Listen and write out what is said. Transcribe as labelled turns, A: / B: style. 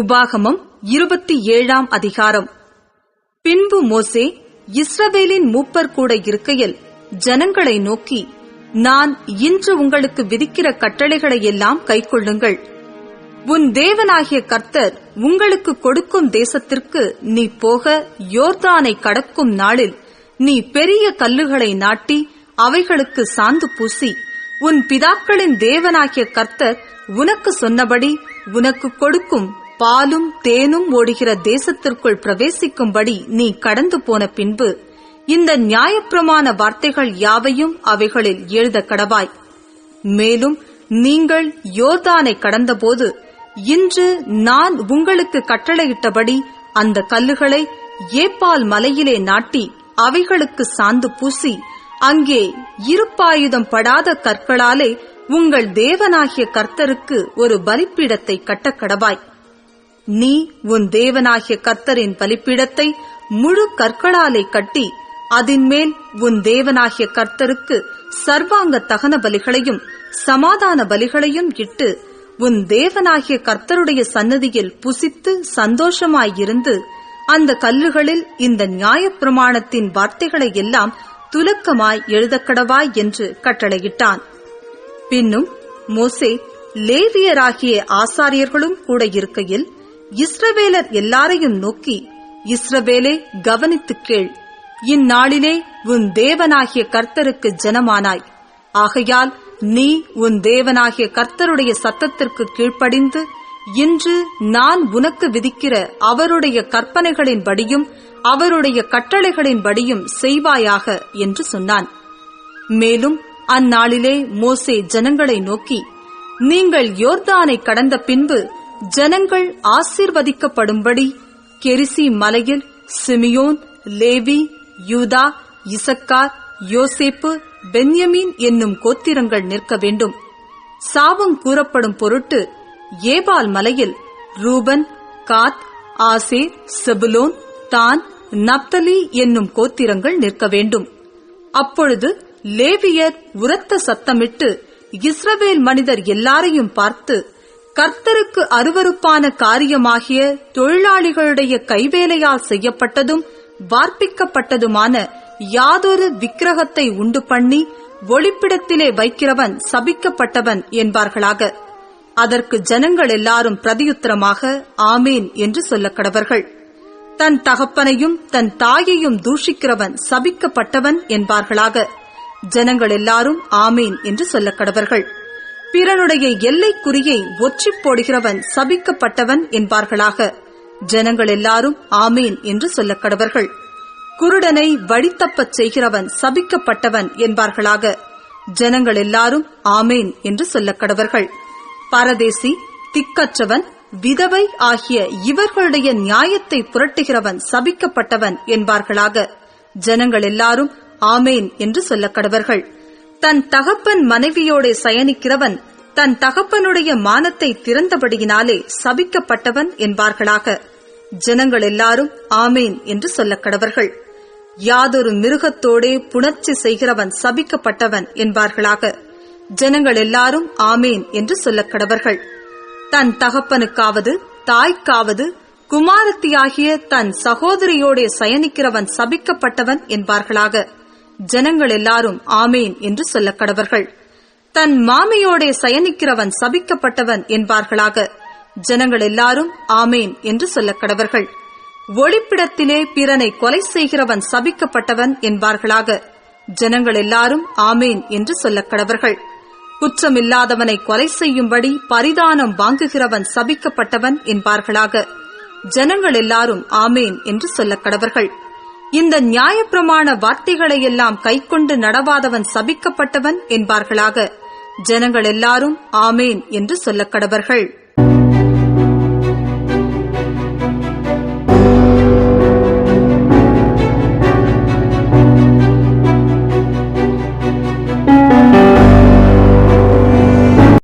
A: உபாகமம் இருபத்தி ஏழாம் அதிகாரம். பின்பு மோசே இஸ்ரவேலின் மூப்பர் கூட இருக்கையில் ஜனங்களை நோக்கி நான் இன்று உங்களுக்கு விதிக்கிற கட்டளைகளை எல்லாம் கைக்கொள்ளுங்கள். உன் தேவனாகிய கர்த்தர் உங்களுக்கு கொடுக்கும் தேசத்திற்கு நீ போக யோர்தானை கடக்கும் நாளில் நீ பெரிய கல்லுகளை நாட்டி அவைகளுக்கு சாந்து பூசி உன் பிதாக்களின் தேவனாகிய கர்த்தர் உனக்கு சொன்னபடி உனக்கு கொடுக்கும் பாலும் தேனும் ஓடுகிற தேசத்திற்குள் பிரவேசிக்கும்படி நீ கடந்து போன பின்பு இந்த நியாயப்பிரமாண வார்த்தைகள் யாவையும் அவைகளில் எழுத கடவாய். மேலும் நீங்கள் யோர்தானை கடந்தபோது இன்று நான் உங்களுக்கு கட்டளையிட்டபடி அந்த கல்லுகளை ஏப்பால் மலையிலே நாட்டி அவைகளுக்கு சாந்து பூசி அங்கே இருப்பாயுதம் படாத கற்களாலே உங்கள் தேவனாகிய கர்த்தருக்கு ஒரு பலிப்பீடத்தை கட்டக்கடவாய் கடவாய். நீ உன் தேவனாகிய கர்த்தரின் பலிப்பீடத்தை முழு கற்களாலே கட்டி அதின்மேல் உன் தேவனாகிய கர்த்தருக்கு சர்வாங்க தகன பலிகளையும் சமாதான பலிகளையும் இட்டு உன் தேவனாகிய கர்த்தருடைய சன்னதியில் புசித்து சந்தோஷமாயிருந்து அந்த கல்லுகளில் இந்த நியாயப்பிரமாணத்தின் வார்த்தைகளை எல்லாம் துலக்கமாய் எழுதக்கடவாய் என்று கட்டளையிட்டான். பின்னும் மோசே லேவியராகிய ஆசாரியர்களும் கூட இருக்கையில் இஸ்ரவேலர் எல்லாரையும் நோக்கி இஸ்ரவேலே கவனித்துக் கேள். இந்நாளிலே உன் தேவனாகிய கர்த்தருக்கு ஜனமானாய். ஆகையால் நீ உன் தேவனாகிய கர்த்தருடைய சத்தத்திற்கு கீழ்ப்படிந்து இன்று நான் உனக்கு விதிக்கிற அவருடைய கற்பனைகளின்படியும் அவருடைய கட்டளைகளின்படியும் செய்வாயாக என்று சொன்னான். மேலும் அந்நாளிலே மோசே ஜனங்களை நோக்கி நீங்கள் யோர்தானை கடந்த பின்பு ஜனங்கள் ஆசீர்வதிக்கப்படும்படி கெரிசி மலையில் சிமியோன் லேவி யூதா இசக்கார் யோசேப்பு பென்யமீன் என்னும் கோத்திரங்கள் நிற்க வேண்டும். சாபம் கூறப்படும் பொருட்டு ஏபால் மலையில் ரூபன் காத் ஆசே செபுலோன் தான் நப்தலி என்னும் கோத்திரங்கள் நிற்க வேண்டும். அப்பொழுது லேவியர் உரத்த சத்தமிட்டு இஸ்ரவேல் மனிதர் எல்லாரையும் பார்த்து கர்த்தருக்கு அருவருப்பான காரியமாகிய தொழிலாளிகளுடைய கைவேலையால் செய்யப்பட்டதும் வார்ப்பிக்கப்பட்டதுமான யாதொரு விக்கிரகத்தை உண்டு பண்ணி ஒளிப்பிடத்திலே வைக்கிறவன் சபிக்கப்பட்டவன் என்பார்களாக. அதற்கு ஜனங்கள் எல்லாரும் பிரதியுத்தரமாக ஆமேன் என்று சொல்லக்கடவர்கள். தன் தகப்பனையும் தன் தாயையும் தூஷிக்கிறவன் சபிக்கப்பட்டவன் என்பார்களாக. ஜனங்கள் எல்லாரும் ஆமேன் என்று சொல்லக்கடவர்கள். பிறனுடைய எல்லைக்குறியை ஒற்றிப் போடுகிறவன் சபிக்கப்பட்டவன் என்பார்களாக. ஜனங்கள் எல்லாரும் ஆமேன் என்று சொல்லக் கடவர்கள் குருடனை வழித்தப்பச் செய்கிறவன் சபிக்கப்பட்டவன் என்பார்களாக. ஜனங்கள் எல்லாரும் ஆமேன் என்று சொல்லக் கடவர்கள் பரதேசி திக்கற்றவன் விதவை ஆகிய இவர்களுடைய நியாயத்தை புரட்டுகிறவன் சபிக்கப்பட்டவன் என்பார்களாக. ஜனங்கள் எல்லாரும் ஆமேன் என்று சொல்லக் கடவர்கள் தன் தகப்பன் மனைவியோடே சயனிக்கிறவன் தன் தகப்பனுடைய மானத்தை திறந்தபடியினாலே சபிக்கப்பட்டவன் என்பார்களாக. ஜனங்கள் எல்லாரும் ஆமேன் என்று சொல்லக்கடவர்கள் யாதொரு மிருகத்தோடே புணர்ச்சி செய்கிறவன் சபிக்கப்பட்டவன் என்பார்களாக. ஜனங்கள் எல்லாரும் ஆமேன் என்று சொல்லக்கடவர்கள் தன் தகப்பனுக்காவது தாய்க்காவது குமாரத்தியாகிய தன் சகோதரியோடே சயனிக்கிறவன் சபிக்கப்பட்டவன் என்பார்களாக. ஜனங்கள் எல்லாரும் ஆமேன் என்று சொல்லக் கடவர்கள். தன் மாமியோடே சயனிக்கிறவன் சபிக்கப்பட்டவன் என்பார்களாக. ஜனங்கள் எல்லாரும் ஆமேன் என்று சொல்லக் கடவர்கள். ஒளிப்பிடத்திலே பிறனை கொலை செய்கிறவன் சபிக்கப்பட்டவன் என்பார்களாக. ஜனங்கள் எல்லாரும் ஆமேன் என்று சொல்லக் கடவர்கள். குற்றமில்லாதவனை கொலை செய்யும்படி பரிதானம் வாங்குகிறவன் சபிக்கப்பட்டவன் என்பார்களாக. ஜனங்கள் எல்லாரும் ஆமேன் என்று சொல்லக் கடவர்கள். இந்த நியாயப்பிரமாண வார்த்தைகளையெல்லாம் கைக்கொண்டு நடவாதவன் சபிக்கப்பட்டவன் என்பார்களாக. ஜனங்கள் எல்லாரும் ஆமேன் என்று சொல்லக்கடவர்கள்.